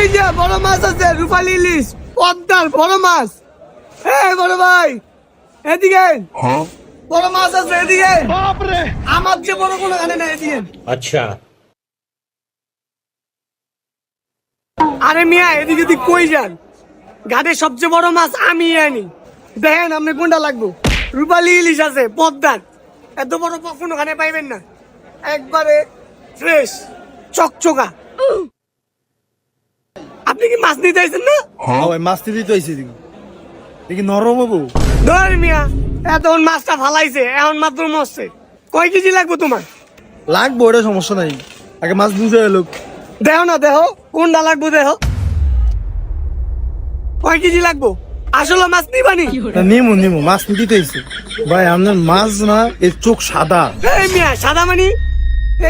এই যে বড় মাছ আছে ইলিশ পদ্মার বড় মাছ। বড় ভাই এদিকে হ্যাঁ? বড় মাছ আছে এদিকে আমার যে বড় কোনো জানে না এদিকে আচ্ছা। আরে মিয়া এদিকে তুই কই যান? গাদের সবচেয়ে বড় মাছ আমি আনি। দেখেন আপনি কোনটা লাগবো? রূপালী ইলিশ আছে পদ্মার। এত বড় কখনো ওখানে পাইবেন না। একবারে ফ্রেশ চকচকা। আপনি কি মাছ নিতে আইছেন না? হ্যাঁ। ভাই মাছ দিতেই তো আইসি দেখি। দেখি নরম হব। ধর মিয়া এতক্ষণ মাছটা ফালাইছে এখন মাত্র মরছে। কয় কেজি লাগবে তোমার? লাগবো ওটা সমস্যা নাই। আগে মাছ বুঝে এলো দেহ না দেহ কোনটা লাগবো দেহ কয় কেজি লাগবো? আসলে মাছ নিবানি নিমু নিমু মাছ নিতে আইসি ভাই আপনার মাছ না এর চোখ সাদা। এই মিয়া সাদা মানি?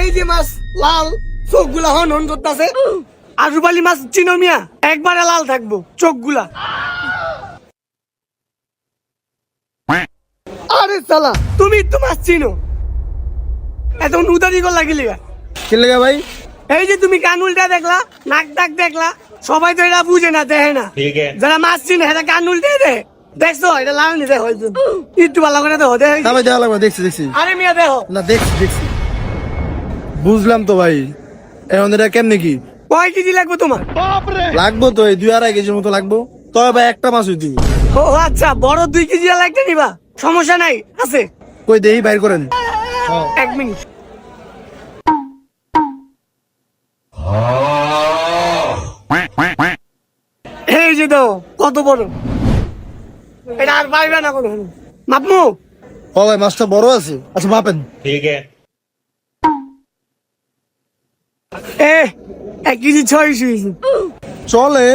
এই যে মাছ লাল চোখগুলা হন হন করতেছে। আর মাছ চিনমিয়া একবারে লাল থাকব চোখগুলা। আরে সালা তুমি তো মাছ চিনো। এত উদারি কর লাগিলি কি লাগা ভাই? এই যে তুমি কানুলটা দেখলা নাক ডাক দেখলা সবাই তো এটা বুঝে না দেখে না। যারা মাছ চিনে এটা কানুল দিয়ে দে। দেখছ এটা লাল নি দেখো একটু ভালো করে দেখো দেখো। হ্যাঁ দেখা দেখছি দেখছি। আরে মিয়া দেখো। না দেখছি দেখছি। বুঝলাম তো ভাই। এখন এটা কেমনে কি? কয় কেজি লাগবে তোমার? লাগবো তো এই দুই আড়াই কেজির মতো লাগবো। তবে ভাই একটা মাছ দিবি ও আচ্ছা বড় দুই কেজি আর নিবা? সমস্যা নাই আছে। কই দেহি বাইর করেন। এক মিনিট। এই যে দাও কত বড়? এটা আর পাইবে না কোনো মাপমু? ও ভাই মাছটা বড় আছে। আচ্ছা মাপেন। ঠিক আছে। এ এক কেজি ছয় শুয়েছি চলে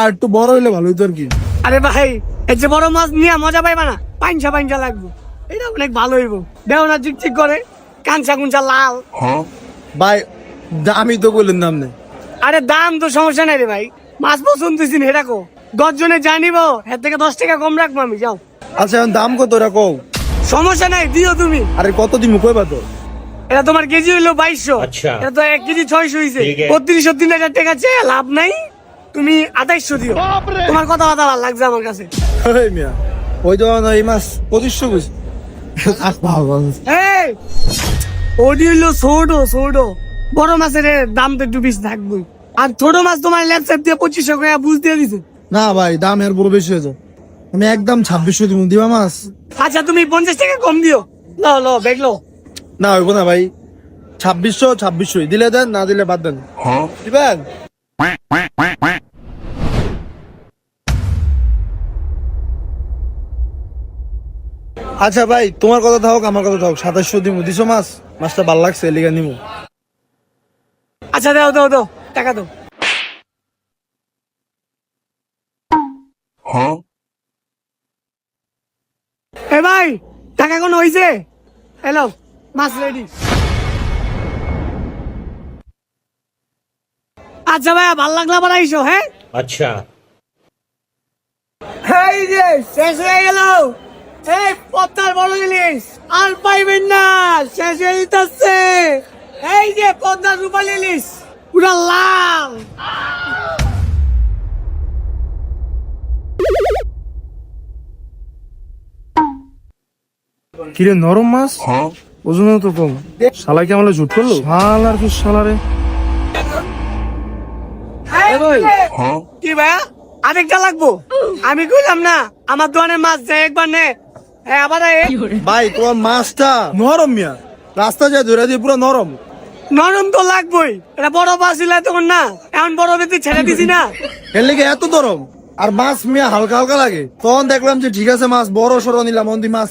আর একটু বড় হইলে ভালো হইতো আর কি। আরে ভাই এই যে বড় মাছ নিয়ে মজা পাইবা না পাইনসা পাইনসা লাগবে। এটা অনেক ভালো হইব। দেও না চিক চিক করে কাঞ্চা কুঞ্চা লাল। ভাই আমি তো বললেন দাম নেই। আরে দাম তো সমস্যা নাই রে ভাই মাছ পছন্দ হয়েছি এটা কো দশ জনে জানিব এর থেকে দশ টাকা কম রাখব আমি যাও। আচ্ছা এখন দাম কত কও। সমস্যা নাই দিও তুমি। আরে কত দিমু কইবা তো। এটা তোমার কেজি হইল বাইশশো। আচ্ছা। এটা তো এক কেজি ছয়শো হয়েছে বত্রিশশো তিন হাজার টাকা চেয়ে লাভ নাই তুমি আঠাইশশো দিও। তোমার কথা কথা ভালো লাগছে আমার কাছে। ওই তো এই মাছ পঁচিশশো। এই ওডি হইল ছোট ছোট বড় মাছের দাম তো একটু বেশি থাকবে আর ছোট মাছ তোমার ল্যাপটপ দিয়ে পঁচিশশো করে বুঝ দিয়ে দিছে। না ভাই দাম এর বড় বেশি হয়ে যায়। আমি একদম ছাব্বিশশো দিব দিবা মাছ? আচ্ছা তুমি পঞ্চাশ টাকা কম দিও। লো লো বেগ লো না হইব না ভাই। ছাব্বিশশো ছাব্বিশশোই। দিলে দেন না দিলে বাদ দেন। দিবেন? আচ্ছা ভাই তোমার কথা থাক আমার কথা থাক সাতাশশো দিব দিছো মাছ? মাছটা ভালো লাগছে এলিগা নিমু। আচ্ছা দাও দাও দাও। টাকা দাও। এ ভাই টাকা কোন হইছে? হ্যালো মাছ রেডি আচ্ছা ভাইয়া ভালো লাগল আবার আইসো হ্যাঁ? আচ্ছা। যে যে লাল। কিরে নরম মাছ? হ্যাঁ। ওজন তো কম। শালা কি জুট করল? কি শালারে। এই যে, কি ভাইয়া আরেকটা লাগবো? আমি কইলাম না আমার দোকানের মাছ যায় একবার নে। হ্যাঁ আবার। ভাই তোমার মাছটা নরম মিয়া। রাস্তা যায় ধরে দিয়ে পুরো নরম। নরম তো লাগবই। এটা বড় মাছ ছিল তখন না এখন বড় বেশি ছেড়ে দিছি না। এর লেগে এত নরম। আর মাছ মিয়া হালকা হালকা লাগে। তখন দেখলাম যে ঠিক আছে মাছ বড় সড়ো নিলাম অন্দি মাছ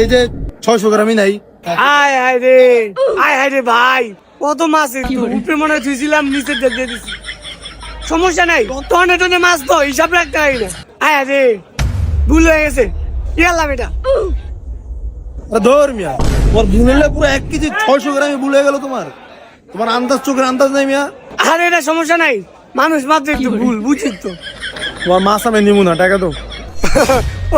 এই যে ছয়শো গ্রামই নাই। হায় হায় রে হায় হায় রে ভাই কত মাছ উপরে মনে হয় ধুইছিলাম নিচে দিয়ে দিছি। সমস্যা নাই টনে টনে মাছ তো হিসাব রাখতে হয় না। হায় হায় রে ভুল হয়ে গেছে। এটা? ধর মিয়া তোমার ভুলেলে পুরো এক কেজি ছয়শো গ্রামে ভুলে গেল তোমার। তোমার আন্দাজ চোখের আন্দাজ নেই মিয়া। আরে এটা সমস্যা নাই মানুষ মাত্র একটু ভুল বুঝিস তো। তোমার মাছ আমি নিবো না টাকা তো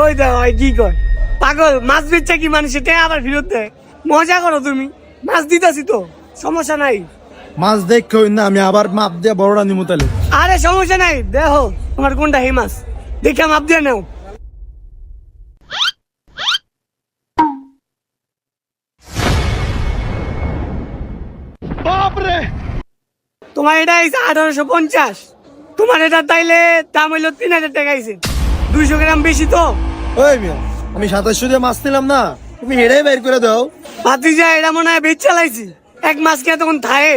ওই দা ভাই কি কয়? পাগল মাছ বেচছে কি মানুষ? এটা আবার ফেরত দেয়। মজা করো তুমি। মাছ দিতেছি তো সমস্যা নাই। মাছ দেখে না আমি আবার মাপ দিয়ে বড়টা নিবো তাহলে। আরে সমস্যা নাই দেখো তোমার কোনটা হে মাছ। দেখে মাপ দিয়ে নাও। তোমার এটা আইছে আঠারোশো পঞ্চাশ। তোমার এটা তাইলে দাম হইল তিন হাজার টাকা আইছে দুইশো গ্রাম বেশি তো। ওই মিয়া। আমি সাতাশশো দিয়ে মাছ নিলাম না তুমি হেডেই বের করে দাও। ভাতিজা এটা মনে হয় বেচ চালাইছি এক মাস কে তখন থায়ে।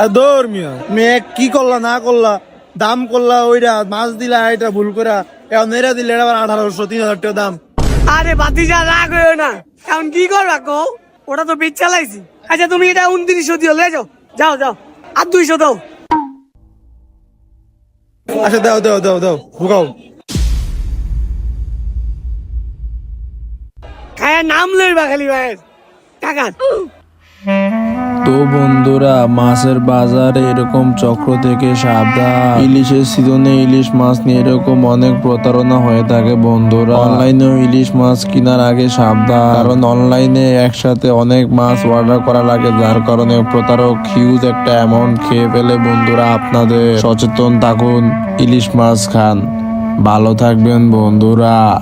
আর দৌড় মিয়া তুমি কি করলা না করলা দাম করলা ওইটা মাছ দিলা এটা ভুল করা এখন নেড়া দিলে এটা আবার আঠারোশো তিন হাজার টাকা দাম। আরে ভাতিজা রাগ হইও না। এখন কি করবা কো ওটা তো বেচ চালাইছি আচ্ছা তুমি এটা উনত্রিশশো দিও লে যাও যাও যাও। আর দুইশো দাও। আচ্ছা দাও দাও দাও দাও ঢুকাও। নাম তো বন্ধুরা, মাছের বাজারে এরকম চক্র থেকে সাবধান। ইলিশের সিজনে ইলিশ মাছ নিয়ে এরকম অনেক প্রতারণা হয়ে থাকে বন্ধুরা। অনলাইনেও ইলিশ মাছ কেনার আগে সাবধান। কারণ অনলাইনে একসাথে অনেক মাছ অর্ডার করা লাগে, যার কারণে প্রতারক হিউজ একটা অ্যামাউন্ট খেয়ে ফেলে বন্ধুরা আপনাদের। সচেতন থাকুন, ইলিশ মাছ খান। ভালো থাকবেন বন্ধুরা।